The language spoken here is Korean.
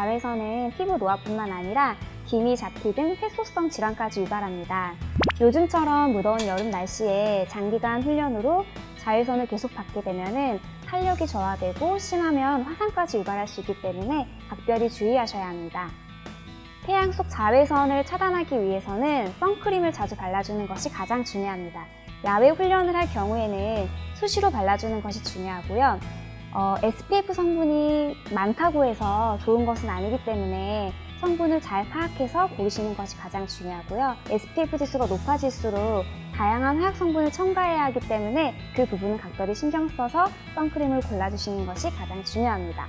자외선은 피부 노화뿐만 아니라 기미, 자티 등 색소성 질환까지 유발합니다. 요즘처럼 무더운 여름 날씨에 장기간 훈련으로 자외선을 계속 받게 되면은 탄력이 저하되고 심하면 화상까지 유발할 수 있기 때문에 각별히 주의하셔야 합니다. 태양 속 자외선을 차단하기 위해서는 선크림을 자주 발라주는 것이 가장 중요합니다. 야외 훈련을 할 경우에는 수시로 발라주는 것이 중요하고요. 어, SPF 성분이 많다고 해서 좋은 것은 아니기 때문에 성분을 잘 파악해서 고르시는 것이 가장 중요하고요. SPF 지수가 높아질수록 다양한 화학 성분을 첨가해야 하기 때문에 그 부분은 각별히 신경 써서 선크림을 골라주시는 것이 가장 중요합니다.